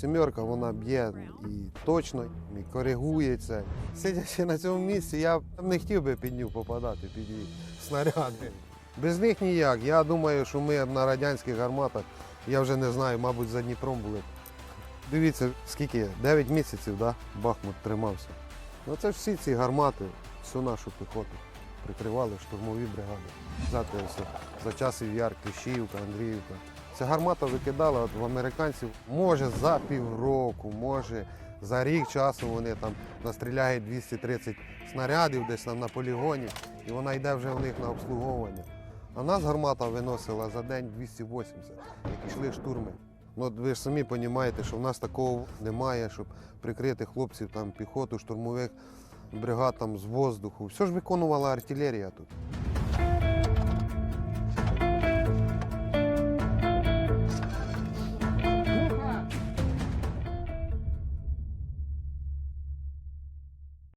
Сімерка вона б'є і точно, і коригується. Сидячи на цьому місці, я не хотів би під нього попадати, під її снаряди. Без них ніяк. Я думаю, що ми на радянських гарматах, я вже не знаю, мабуть, за Дніпром були. Дивіться, скільки? 9 місяців, да? Бахмут тримався. Ну це ж всі ці гармати, всю нашу піхоту прикривали штурмові бригади. Взяти за часів Яр, Кліщівка, Андріївка. Ця гармата викидала в американців, може за півроку, може за рік часу вони там настріляють 230 снарядів десь там на полігоні, і вона йде вже в них на обслуговування. А нас гармата виносила за день 280, як йшли штурми. Ну, ви ж самі розумієте, що в нас такого немає, щоб прикрити хлопців, там, піхоту, штурмових бригад там, з воздуху. Все ж виконувала артилерія тут.